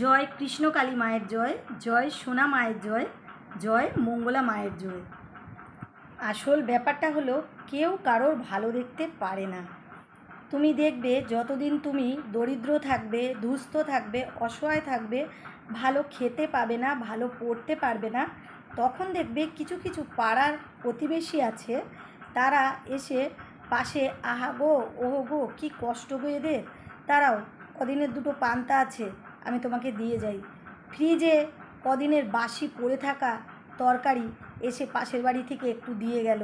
জয় কৃষ্ণকালী মায়ের জয় জয় সোনা মায়ের জয় জয় মঙ্গলা মায়ের জয়। আসল ব্যাপারটা হলো, কেউ কারোর ভালো দেখতে পারে না। তুমি দেখবে, যতদিন তুমি দরিদ্র থাকবে, দুস্থ থাকবে, অসহায় থাকবে, ভালো খেতে পাবে না, ভালো পড়তে পারবে না, তখন দেখবে কিছু কিছু পাড়ার প্রতিবেশী আছে, তারা এসে পাশে, আহা গো, ওহো গো, কী কষ্ট গো এদের। তারাও কদিনের দুটো পান্তা আছে আমি তোমাকে দিয়ে যাই। ফ্রিজে কদিনের বাসি পড়ে থাকা তরকারি এসে পাশের বাড়ি থেকে একটু দিয়ে গেল।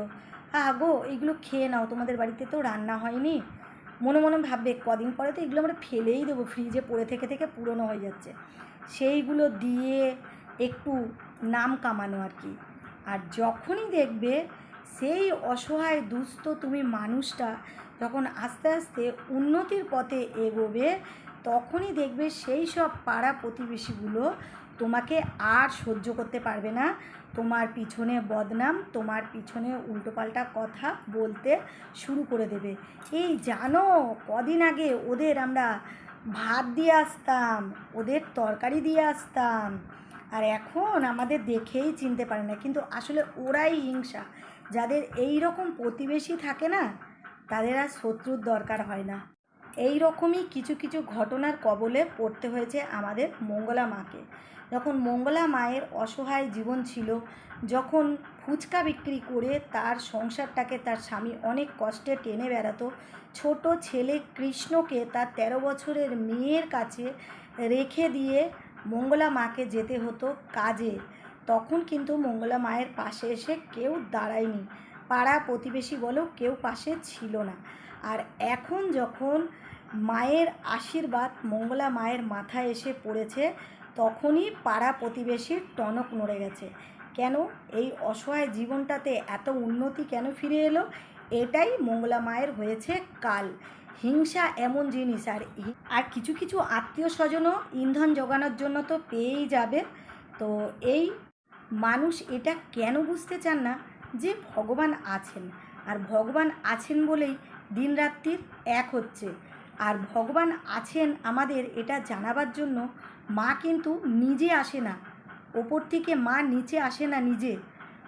আহা গো এইগুলো খেয়ে নাও, তোমাদের বাড়িতে তো রান্না হয়নি। মনে মনে ভাববে, কদিন পরে তো এগুলো আমরা ফেলেই দেবো, ফ্রিজে পড়ে থেকে থেকে পুরনো হয়ে যাচ্ছে। সেইগুলো দিয়ে একটু নাম কামানো আর কি। আর যখনই দেখবে সেই অসহায় দুস্থ তুমি মানুষটা, যখন আস্তে আস্তে উন্নতির পথে এগোবে তখনই দেখবে সেই সব পাড়া প্রতিবেশীগুলো তোমাকে আর সহ্য করতে পারবে না। তোমার পিছনে বদনাম, তোমার পিছনে উল্টোপাল্টা কথা বলতে শুরু করে দেবে। এই জানো, কদিন আগে ওদের আমরা ভাত দিয়ে আসতাম, ওদের তরকারি দিয়ে আসতাম। আর এখন আমাদের দেখেই চিনতে পারে না, কিন্তু আসলে ওরাই হিংসা। যাদের এই রকম প্রতিবেশী থাকে না, তাদের আর শত্রুর দরকার হয় না। এই রকমই কিছু কিছু ঘটনার কবলে পড়তে হয়েছে আমাদের মঙ্গলা মাকে। যখন মঙ্গলা মায়ের অসহায় জীবন ছিল, যখন ফুচকা বিক্রি করে তার সংসারটাকে তার স্বামী অনেক কষ্টে টেনে বেড়াতো, ছোট ছেলে কৃষ্ণকে তার তেরো বছরের মেয়ের কাছে রেখে দিয়ে মঙ্গলা মাকে যেতে হতো কাজে। তখন কিন্তু মঙ্গলা মায়ের পাশে এসে কেউ দাঁড়ায়নি। পাড়া প্রতিবেশী বলেও কেউ পাশে ছিল না। আর এখন যখন মায়ের আশীর্বাদ মঙ্গলা মায়ের মাথায় এসে পড়েছে, তখনই পাড়া প্রতিবেশীর টনক নড়ে গেছে। কেন? এই অসহায় জীবনটাতে এত উন্নতি কেন ফিরে এলো? এটাই মঙ্গলা মায়ের হয়েছে কাল। হিংসা এমন জিনিস, আর আর কিছু কিছু আত্মীয় স্বজনও ইন্ধন জোগানোর জন্য তো পেয়েই যাবে। তো এই মানুষ এটা কেন বুঝতে চান না? যে ভগবান আছেন। আর ভগবান আছেন বলেই দিনরাত্রির এক হচ্ছে। আর ভগবান আছেন আমাদের এটা জানাবার জন্য মা কিন্তু নিজে আসে না। ওপর থেকে মা নিচে আসে না নিজে।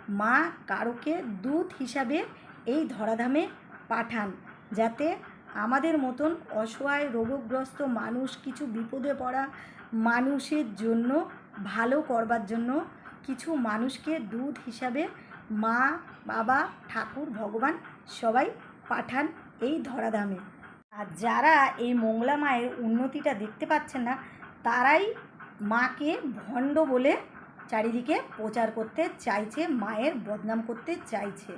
মা কারোকে দূত হিসাবে এই ধরাধামে পাঠান যাতে আমাদের মতন অসহায়, রোগগ্রস্ত মানুষ, কিছু বিপদে পড়া মানুষের জন্য, ভালো করবার জন্য কিছু মানুষকে দূত হিসাবে মা, বাবা, ঠাকুর, ভগবান সবাই পাঠান। এই ধরাধামে। আর যারা এই মঙ্গলা মায়ের উন্নতিটা দেখতে পাচ্ছেন না, তারাই মাকে ভণ্ড বলে চারিদিকে প্রচার করতে চাইছে, মায়ের বদনাম করতে চাইছে।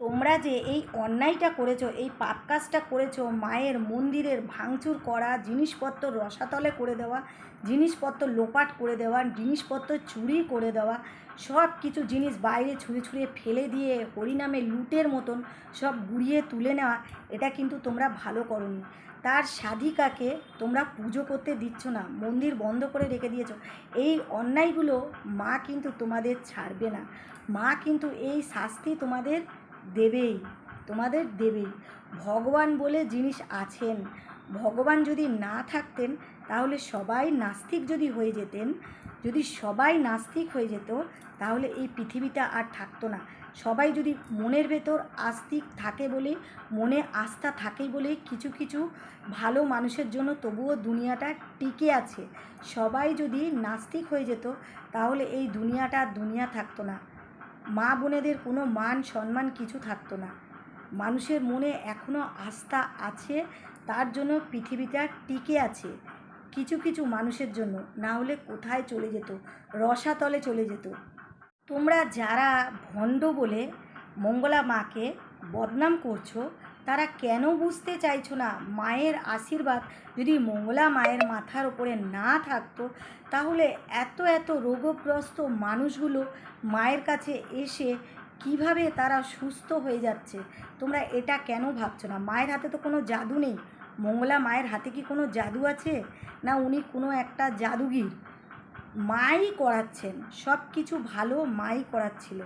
তোমরা যে এই অন্যায়টা করেছ, এই পাপ কাজটা করেছ, মায়ের মন্দিরের ভাঙচুর করা, জিনিসপত্র রসাতলে করে দেওয়া, জিনিসপত্র লোপাট করে দেওয়া, জিনিসপত্র চুরি করে দেওয়া, সব কিছু জিনিস বাইরে ছুঁড়ে ছুঁড়ে ফেলে দিয়ে হরিনামে লুটের মতন সব গুড়িয়ে তুলে নেওয়া, এটা কিন্তু তোমরা ভালো করনি। তার সাধিকাকে তোমরা পুজো করতে দিচ্ছ না, মন্দির বন্ধ করে রেখে দিয়েছ। এই অন্যায়গুলো মা কিন্তু তোমাদের ছাড়বে না। মা কিন্তু এই শাস্তি তোমাদের দেবেই, তোমাদের দেবেই। ভগবান বলে জিনিস আছেন। ভগবান যদি না থাকতেন, তাহলে সবাই নাস্তিক যদি হয়ে যেতেন, যদি সবাই নাস্তিক হয়ে যেত, তাহলে এই পৃথিবীটা আর থাকতো না। সবাই যদি মনের ভেতর আস্তিক থাকে বলে মনে আস্থা থাকে বলেই কিছু কিছু ভালো মানুষের জন্য তবুও দুনিয়াটা টিকে আছে। সবাই যদি নাস্তিক হয়ে যেত, তাহলে এই দুনিয়াটা দুনিয়া থাকতো না। মা বোনেদের কোনো মান, সম্মান কিছু থাকতো না। মানুষের মনে এখনও আস্থা আছে, তার জন্য পৃথিবীটা টিকে আছে কিছু কিছু মানুষের জন্য। না হলে কোথায় চলে যেত? রসাতলে চলে যেত। তোমরা যারা ভণ্ড বলে মঙ্গলা মাকে বদনাম করছ তারা কেন বুঝতে চাইছো না? মায়ের আশীর্বাদ যদি মঙ্গলা মায়ের মাথার ওপরে না থাকতো, তাহলে এত এত রোগগ্রস্ত মানুষগুলো মায়ের কাছে এসে কীভাবে তারা সুস্থ হয়ে যাচ্ছে? তোমরা এটা কেন ভাবছ না? মায়ের হাতে তো কোনো জাদু নেই। মঙ্গলা মায়ের হাতে কি কোনো জাদু আছে? না উনি কোনো একটা জাদুগির? মাই করাচ্ছেন। সব কিছু ভালো মাই করাচ্ছিল।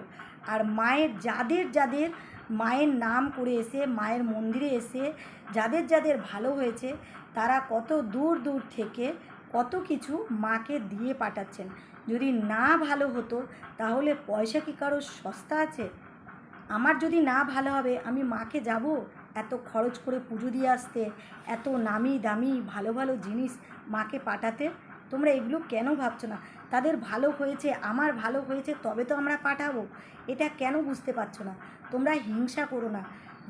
আর মায়ের যাদের যাদের মায়ের নাম করে এসে, মায়ের মন্দিরে এসে যাদের যাদের ভালো হয়েছে, তারা কত দূর দূর থেকে কত কিছু মাকে দিয়ে পাঠাচ্ছেন। যদি না ভালো হতো, তাহলে পয়সা কি কারও সস্তা আছে? আমার যদি না ভালো হবে, আমি মাকে যাব? এত খরচ করে পুজো দিয়ে আসতে, এত নামি দামি ভালো ভালো জিনিস মাকে পাঠাতে? তোমরা এগুলো কেন ভাবছ না? তাদের ভালো হয়েছে, আমার ভালো হয়েছে, তবে তো আমরা পাঠাবো। এটা কেন বুঝতে পারছ না? তোমরা হিংসা করো না।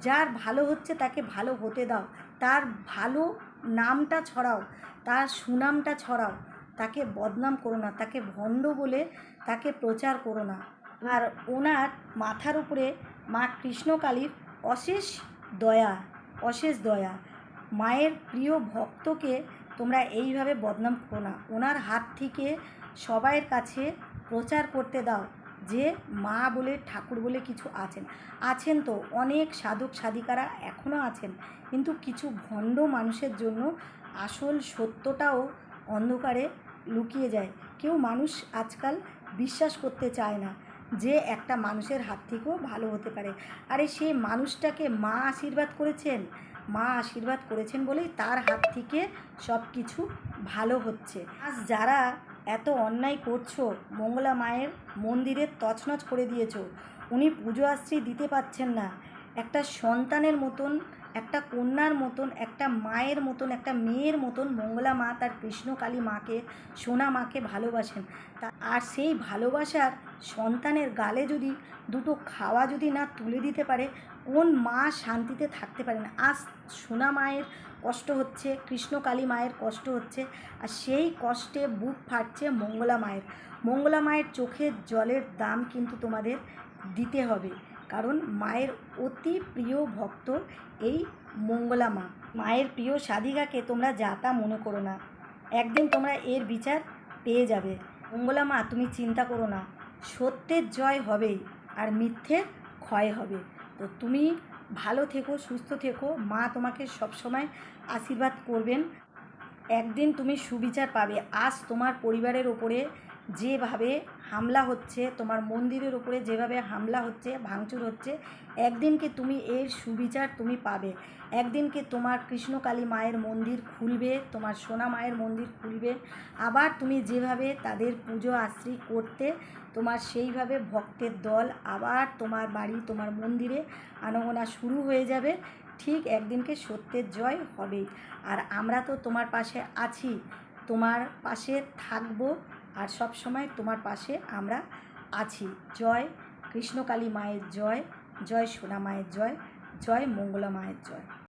যার ভালো হচ্ছে তাকে ভালো হতে দাও। তার ভালো নামটা ছড়াও। তার সুনামটা ছড়াও। তাকে বদনাম করো না। তাকে ভণ্ড বলে তাকে প্রচার করো না। আর ওনার মাথার উপরে মা কৃষ্ণকালীর অশেষ দয়া অশেষ দয়া। মায়ের প্রিয় ভক্তকে তোমরা এইভাবে বদনাম করো না। ওনার হাত থেকে সবাইয়ের কাছে প্রচার করতে দাও যে মা বলে, ঠাকুর বলে কিছু আছেন। আছেন তো, অনেক সাধক সাধিকারা এখনও আছেন, কিন্তু কিছু ভণ্ড মানুষের জন্য আসল সত্যটাও অন্ধকারে লুকিয়ে যায়। কেউ মানুষ আজকাল বিশ্বাস করতে চায় না যে একটা মানুষের হাত থেকেও ভালো হতে পারে। আরে সেই মানুষটাকে মা আশীর্বাদ করেছেন? মা আশীর্বাদ করেছেন বলেই তার হাত থেকে সব কিছু ভালো হচ্ছে। আজ যারা এত অন্যায় করছ, মঙ্গলা মায়ের মন্দিরের তছনছ করে দিয়েছ। উনি পুজো আশ্রী দিতে পারছেন না। একটা সন্তানের মতন, একটা কন্যার মতন, একটা মায়ের মতন, একটা মেয়ের মতন মঙ্গলা মা তার কৃষ্ণকালী মাকে, সোনা মাকে ভালোবাসেন। তা, আর সেই ভালোবাসার সন্তানের গালে যদি দুটো খাওয়া যদি না তুলে দিতে পারে, কোন মা শান্তিতে থাকতে পারে না? আজ সোনা মায়ের কষ্ট হচ্ছে কৃষ্ণকালী মায়ের কষ্ট হচ্ছে, আর সেই কষ্টে বুক ফাটছে মঙ্গলা মায়ের। মঙ্গলা মায়ের চোখের জলের দাম কিন্তু তোমাদের দিতে হবে, কারণ মায়ের অতি প্রিয় ভক্ত এই মঙ্গলা মা। মায়ের প্রিয় সাধিকাকে তোমরা যা তা মনে করো না, একদিন তোমরা এর বিচার পেয়ে যাবে। মঙ্গলা মা, তুমি চিন্তা করো না, সত্যের জয় হবেই, আর মিথ্যে ক্ষয় হবে। তো তুমি ভালো থেকো, সুস্থ থেকো। মা তোমাকে সবসময় আশীর্বাদ করবেন। একদিন তুমি সুবিচার পাবে। আজ তোমার পরিবারের ওপরে যেভাবে হামলা হচ্ছে, তোমার মন্দিরের ওপরে যেভাবে হামলা হচ্ছে, ভাঙচুর হচ্ছে একদিনকে তুমি এর সুবিচার তুমি পাবে? একদিনকে তোমার কৃষ্ণকালী মায়ের মন্দির খুলবে, তোমার সোনা মায়ের মন্দির খুলবে? আবার তুমি যেভাবে তাদের পুজো আশ্রী করতে, তোমার সেইভাবে ভক্তের দল আবার তোমার বাড়ি, তোমার মন্দিরে আনাগোনা শুরু হয়ে যাবে, ঠিক একদিনকে সত্যের জয় হবেই। আর আমরা তো তোমার পাশে আছি, তোমার পাশে থাকব আর সব সময় তোমার পাশে আমরা আছি। জয় কৃষ্ণকালী মায়ের জয় জয় সোনা মায়ের জয় জয় মঙ্গলা মায়ের জয়।